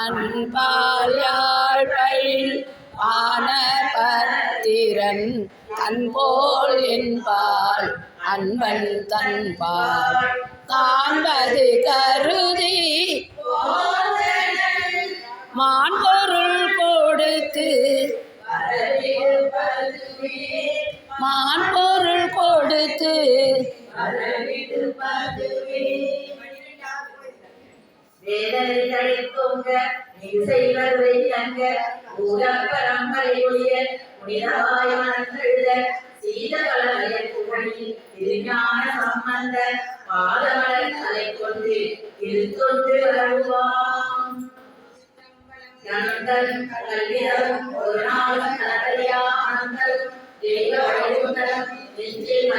அன்பால் யாழ்பயில் ஆன பத்திரன் தன்போல் என்பால் அன்பன் தன்பால் காண்பது கருதி மான்பொருள் கொடுத்து மான்பொருள் வரவிருப்பதுவே வேதனை தழைத்தோங்க நீ செய்வதை தங்க ஊர பரம்பரை ஒழிய புகழி திருஞான சம்பந்த பாதமலர் தலை கொண்டு திருத்தொன்று வருவாம் ஒரு நாளும் தெய்வ நெஞ்சில்